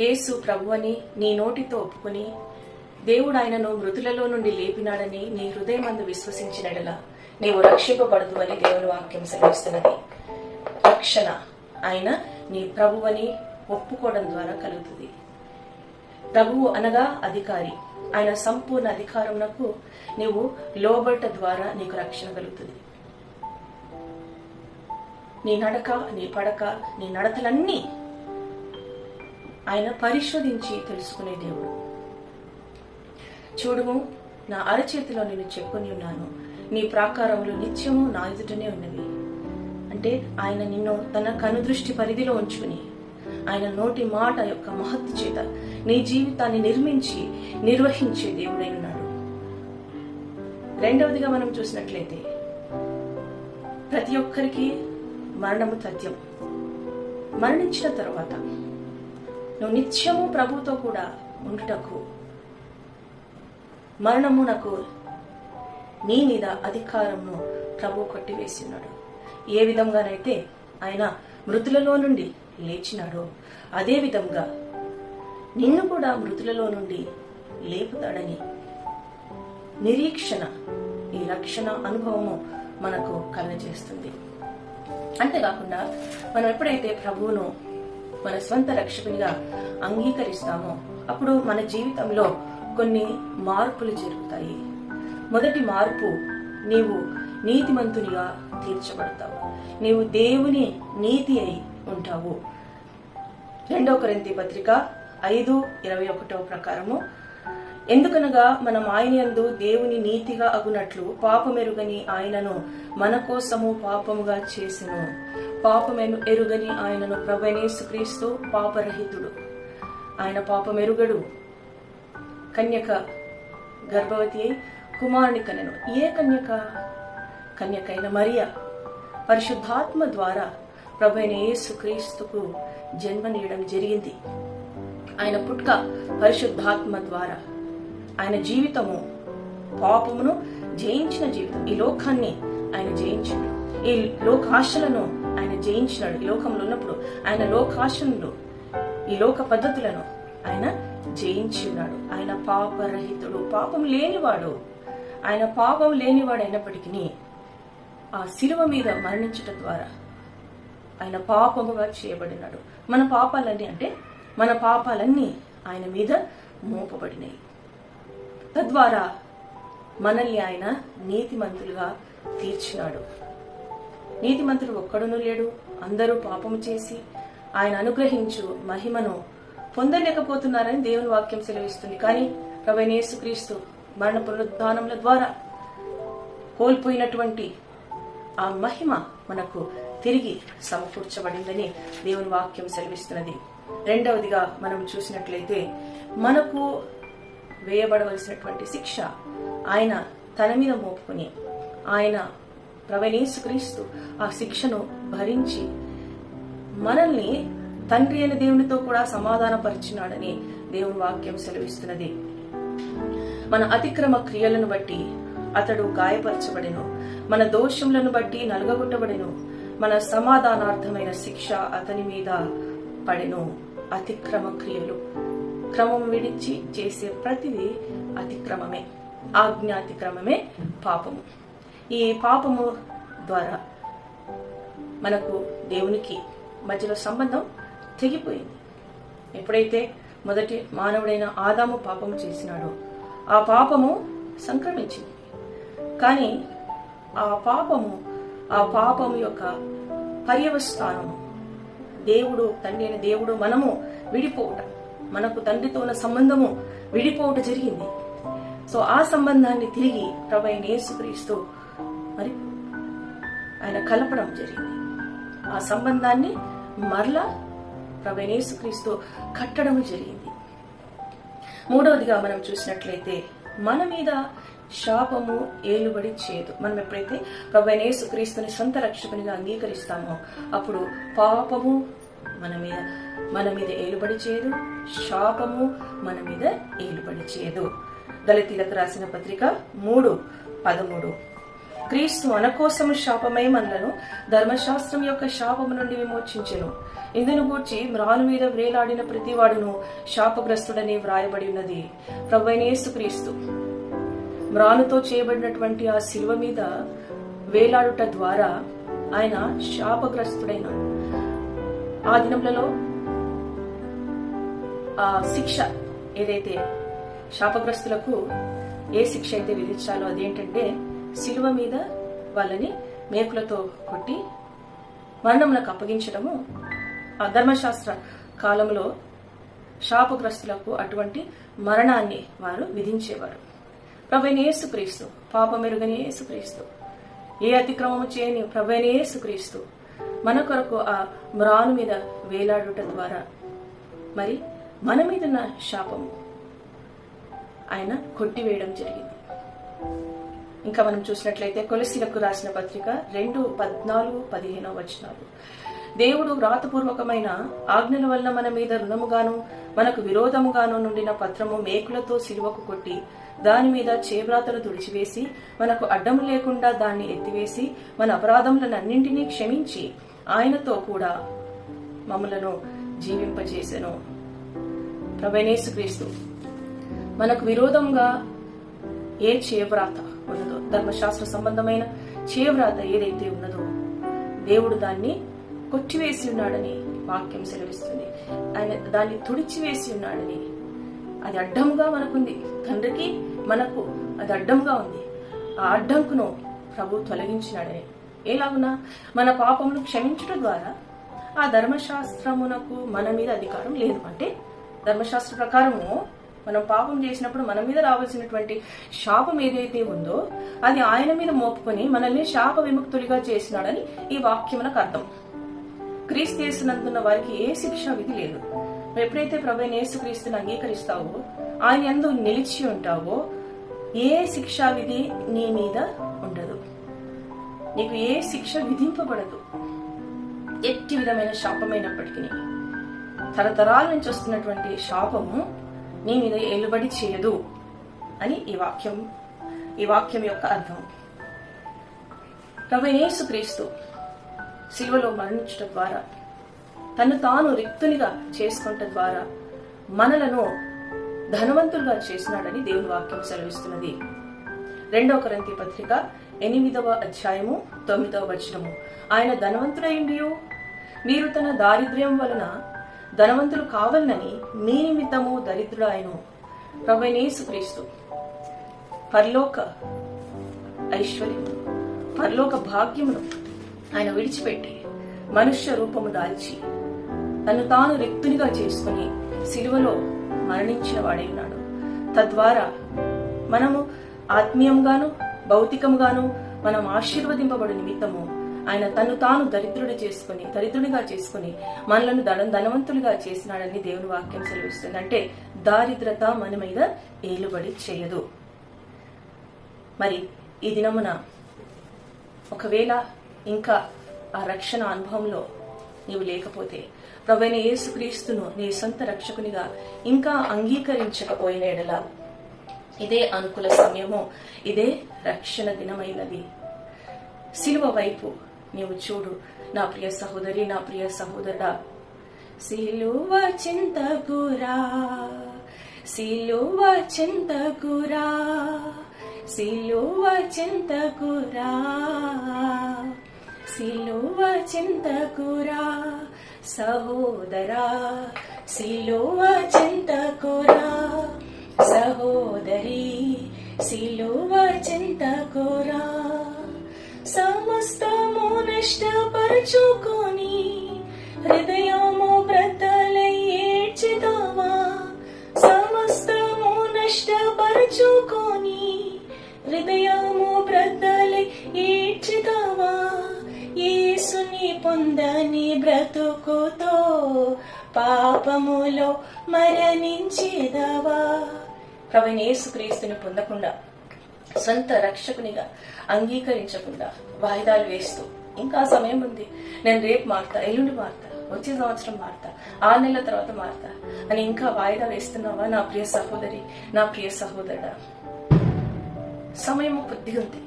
యేసు ప్రభువని నీ నోటితో ఒప్పుకుని దేవుడు ఆయనను మృతులలో నుండి లేపినాడని నీ హృదయమందు విశ్వసించినడలా. నీవు రక్షింపబడదు అని దేవుని వాక్యం సెలవిస్తున్నది. రక్షణ ఆయన నీ ప్రభువని ఒప్పుకోవడం ద్వారా కలుగుతుంది. ప్రభువు అనగా అధికారి. ఆయన సంపూర్ణ అధికారమునకు నీవు లోబట్ట ద్వారా నీకు రక్షణ కలుగుతుంది. నీ నడక నీ పడక నీ నడతలన్నీ ఆయన పరిశోధించి తెలుసుకునే దేవుడు. చూడుము నా అరచేతిలో నేను చెప్పుకొని ఉన్నాను. నీ ప్రాకారములు నిత్యము నా ఎదుటనే ఉన్నవి. అంటే ఆయన నిన్ను తన కనుదృష్టి పరిధిలో ఉంచుకుని ఆయన నోటి మాట యొక్క మహత్తు చేత నీ జీవితాన్ని నిర్మించి నిర్వహించే దేవుడై ఉన్నాడు. రెండవదిగా మనం చూసినట్లయితే ప్రతి ఒక్కరికి మరణము తథ్యం. మరణించిన తర్వాత నువ్వు నిత్యము ప్రభుతో కూడా ఉండుటకు మరణమునకు నీ మీద అధికారంను ప్రభు కొట్టివేసినాడు. ఏ విధంగానైతే ఆయన మృతులలో నుండి లేచినాడో అదే విధంగా నిన్ను కూడా మృతులలో నుండి లేపుతాడని నిరీక్షణ ఈ రక్షణ అనుభవము మనకు కలగజేస్తుంది. అంతేకాకుండా మనం ఎప్పుడైతే ప్రభువును మన స్వంత రక్షకునిగా అంగీకరిస్తామో అప్పుడు మన జీవితంలో కొన్ని మార్పులు జరుగుతాయి. మొదటి మార్పు నీవు నీతిమంతునిగా తీర్చబడతావు. నీవు దేవుని నీతి అయి ఉంటావు. రెండో కొరింతి పత్రిక ఐదు ఇరవై ఒకటో ప్రకారము ఎందుకనగా మనం ఆయన ఎందు దేవుని నీతిగా అగునట్లు పాపమెరుగని ఆయనను మన కోసము పాపముగా చేసెను. పాపమేను ఎరుగని ఆయనను ప్రభనేసుక్రీస్తు పాపరహితుడు. ఆయన పాపమెరుగడు. కన్యక గర్భవతి అయి కుమారుని కనెను ఏ కన్యక? కన్యకైన మరియ. పరిశుద్ధాత్మ ద్వారా ప్రభైన యేసుక్రీస్తుకు జన్మనీయడం జరిగింది. ఆయన పుట్క పరిశుద్ధాత్మ ద్వారా. ఆయన జీవితము పాపమును జయించిన జీవితం. ఈ లోకాన్ని ఆయన జయించాడు. ఈ లోకాశలను జయించినాడు ఈ లోకంలో ఉన్నప్పుడు. ఆయన లోకాశంలో ఈ లోక పద్ధతులను ఆయన జయించి ఉన్నాడు ఆయన పాపరహితుడు. పాపం లేనివాడు. ఆయన పాపం లేనివాడు అయినప్పటికీ ఆ శిలువ మీద మరణించటం ద్వారా ఆయన పాపముగా చేయబడినాడు. మన పాపాలన్నీ అంటే మన పాపాలన్నీ ఆయన మీద మోపబడినాయి. తద్వారా మనల్ని ఆయన నీతిమంతులుగా తీర్చినాడు. నీతిమంతుడు ఒక్కడును లేడు. అందరూ పాపము చేసి ఆయన అనుగ్రహించు మహిమను పొందలేకపోతున్నారని దేవుని వాక్యం సెలవిస్తుంది. కానీ ప్రభనేసుక్రీస్తు మరణ పునరుద్ధానముల ద్వారా కోల్పోయినటువంటి ఆ మహిమ మనకు తిరిగి సమకూర్చబడిందని దేవుని వాక్యం సెలవిస్తున్నది. రెండవదిగా మనం చూసినట్లయితే మనకు వేయబడవలసినటువంటి శిక్ష ఆయన తన మీద మోపుకుని ఆయన ప్రవణేశుక్రీస్తు ఆ శిక్షను భరించి మనల్ని తండ్రి అయిన దేవునితో కూడా సమాధానపరిచినాడని దేవుని వాక్యం సెలవిస్తున్నది. మన అతిక్రమ క్రియలను బట్టి అతడు గాయపరచబడెను. మన దోషములను బట్టి నలుగగొట్టబడెను. మన సమాధానార్థమైన శిక్ష అతని మీద పడెను. అతిక్రమ క్రియలు. క్రమం విడిచి చేసే ప్రతిదీ అతిక్రమమే. ఆజ్ఞాతిక్రమమే పాపము. ఈ పాపము ద్వారా మనకు దేవునికి మధ్యలో సంబంధం తెగిపోయింది. ఎప్పుడైతే మొదటి మానవుడైన ఆదాము పాపము చేసినాడో ఆ పాపము సంక్రమించింది. కానీ ఆ పాపము ఆ పాపము యొక్క పర్యవస్థానము దేవుడు తండ్రి అయిన దేవుడు మనము విడిపోవటం మనకు తండ్రితో ఉన్న సంబంధము విడిపోవట జరిగింది. సో ఆ సంబంధాన్ని తిరిగి ప్రభు యేసుక్రీస్తు మరి ఆయన కలపడం జరిగింది. ఆ సంబంధాన్ని మరలా ప్రవేణేసుక్రీస్తు కట్టడం జరిగింది. మూడవదిగా మనం చూసినట్లయితే మన మీద శాపము ఏలుబడి చేయదు మనం ఎప్పుడైతే ప్రభైనేసుక్రీస్తుని సొంత రక్షకునిగా అంగీకరిస్తామో అప్పుడు పాపము మన మీద మన మీద ఏలుబడి చేయదు శాపము మన మీద ఏలుబడి చేయదు దళితులకు రాసిన పత్రిక మూడు పదమూడు. క్రీస్తు మన కోసము శాపమై మనలను ధర్మశాస్త్రం యొక్క శాపము నుండి విమోచించెను. ఇందును గూర్చి మ్రాను మీద వేలాడిన ప్రతివాడును శాపగ్రస్తుడని వ్రాయబడి ఉన్నది. ప్రభైనేసు క్రీస్తు. మ్రానుతో చేయబడినటువంటి ఆ శిలువ మీద వేలాడుట ద్వారా ఆయన శాపగ్రస్తుడైన ఆ దినములలో ఆ శిక్ష ఏదైతే శాపగ్రస్తులకు ఏ శిక్ష అయితే విధించాలో అదేంటంటే శిలువ మీద వాళ్ళని మేకులతో కొట్టి మరణములకు అప్పగించడము ఆ ధర్మశాస్త్ర కాలంలో శాపగ్రస్తులకు అటువంటి మరణాన్ని వారు విధించేవారు. ప్రభైన యేసుక్రీస్తు పాపమెరుగని యేసుక్రీస్తు ఏ అతిక్రమము చేయని ప్రభైన యేసుక్రీస్తు మన కొరకు ఆ మ్రాను మీద వేలాడుట ద్వారా మరి మన మీదున్న శాపము ఆయన కొట్టివేయడం జరిగింది. ఇంకా మనం చూసినట్లయితే కొలసిలకు రాసిన పత్రిక రెండు పద్నాలుగు పదిహేనో వచనాలు. దేవుడు వ్రాతపూర్వకమైన ఆజ్ఞల వలన మన మీద రుణముగాను మనకు విరోధముగాను నుండిన పత్రము మేకులతో సిలువకు కొట్టి దాని మీద చేవ్రాతలు తుడిచివేసి మనకు అడ్డము లేకుండా దాన్ని ఎత్తివేసి మన అపరాధములనన్నింటినీ క్షమించి ఆయనతో కూడా మమ్మలను జీవింపజేసెను. ప్రభనేసుక్రీస్తు మనకు విరోధంగా ఏ చేవ్రాత ధర్మశాస్త్ర సంబంధమైన చేవ్రాత ఏదైతే ఉన్నదో దేవుడు దాన్ని కొట్టివేసి ఉన్నాడని వాక్యం సెలవిస్తుంది. ఆయన దాన్ని తుడిచివేసి ఉన్నాడని. అది అడ్డంగా మనకుంది. తండ్రికి మనకు అది అడ్డంగా ఉంది. ఆ అడ్డంకును ప్రభు తొలగించినాడని. ఎలాగునా మన పాపమును క్షమించడం ద్వారా ఆ ధర్మశాస్త్రమునకు మన మీద అధికారం లేదు. అంటే ధర్మశాస్త్ర ప్రకారము మనం పాపం చేసినప్పుడు మన మీద రావాల్సినటువంటి శాపం ఏదైతే ఉందో అది ఆయన మీద మోపుకొని మనల్ని శాప విముక్తుడిగా చేసినాడని ఈ వాక్యమునకు అర్థం. క్రీస్తు చేసినందున్న వారికి ఏ శిక్ష విధి లేదు. ఎప్పుడైతే ప్రభు యేసుక్రీస్తుని అంగీకరిస్తావో ఆయన ఎందు నిలిచి ఉంటావో ఏ శిక్షా విధి నీ మీద ఉండదు. నీకు ఏ శిక్ష విధింపబడదు. ఎట్టి విధమైన శాపమైనప్పటికీ తరతరాల నుంచి వస్తున్నటువంటి శాపము నీ మీద ఏలుబడి చేయదు అని ఈ వాక్యం ఈ వాక్యం యొక్క అర్థం. ప్రభు యేసుక్రీస్తు శిలువలో మరణించడం ద్వారా తను తాను రిక్తునిగా చేసుకుంట ద్వారా మనలను ధనవంతులుగా చేసినాడని దేవుని వాక్యం సెలవిస్తున్నది. రెండవ కరంతి పత్రిక ఎనిమిదవ అధ్యాయము తొమ్మిదవ వచనము. ఆయన ధనవంతుడైండియో మీరు తన దారిద్ర్యం వలన ధనవంతులు కావాలని మీ నిమిత్తము దరిద్రుడు ఆయన ప్రభైనేసుక్రీస్తు పరలోక ఐశ్వర్యము పరలోక భాగ్యమును ఆయన విడిచిపెట్టి మనుష్య రూపము దాల్చి తను తాను రిక్తునిగా చేసుకుని సిలువలో మరణించిన వాడై ఉన్నాడు. తద్వారా మనము ఆత్మీయంగాను భౌతికంగాను మనం ఆశీర్వదింపబడు నిమిత్తము ఆయన తను తాను దరిద్రుడు చేసుకుని దరిద్రుడిగా చేసుకుని మనలను ధన ధనవంతులుగా చేసినాడని దేవుని వాక్యం సెలవిస్తుంది. అంటే దారిద్రత మన మీద ఏలుబడి చేయదు. మరి ఈ దినమున ఒకవేళ ఇంకా ఆ రక్షణ అనుభవంలో నీవు లేకపోతే ప్రవైన యేసుక్రీస్తును నీ సొంత రక్షకునిగా ఇంకా అంగీకరించకపోయిన ఎడలా ఇదే అనుకూల సమయము ఇదే రక్షణ దినమైనది. సిలువ వైపు నీవు చూడు నా ప్రియ సహోదరి నా ప్రియ సహోదరుడా. సిలువ చింతకురా సిలువ చింతకురా సిలువ చింతకురా సిలువ చింతకురా సహోదరా సిలువ చింతకురా సహోదరి సిలువ చింతకురా సమస్తము నష్టపరచుకొని హృదయము బ్రతలై ఏడ్చిదావా సమస్తము నష్టపరచుకొని హృదయము బ్రతలై ఏడ్చిదావా యేసుని పొందని బ్రతుకుతో పాపములో మరణించేదావా? ప్రవీణ యేసుక్రీస్తుని పొందకుండా సొంత రక్షకునిగా అంగీకరించకుండా వాయిదాలు వేస్తూ ఇంకా సమయం ఉంది. నేను రేపు మారుతా ఎల్లుండి మారుతా వచ్చే సంవత్సరం మారుతా ఆరు నెలల తర్వాత మారుతా అని ఇంకా వాయిదా వేస్తున్నావా నా ప్రియ సహోదరి నా ప్రియ సహోదరుడా? సమయం కొద్దిగా ఉంది.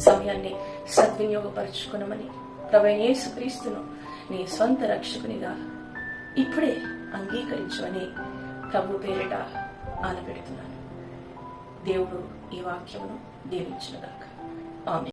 సమయాన్ని సద్వినియోగపరచుకునమని ప్రవీణ యేసుక్రీస్తును నీ స్వంత రక్షకునిగా ఇప్పుడే అంగీకరించమని ప్రభు పేరిట ఆనపెడుతున్నాను దేవుడు ఈ వాక్యమును దీవించునుగాక. ఆమె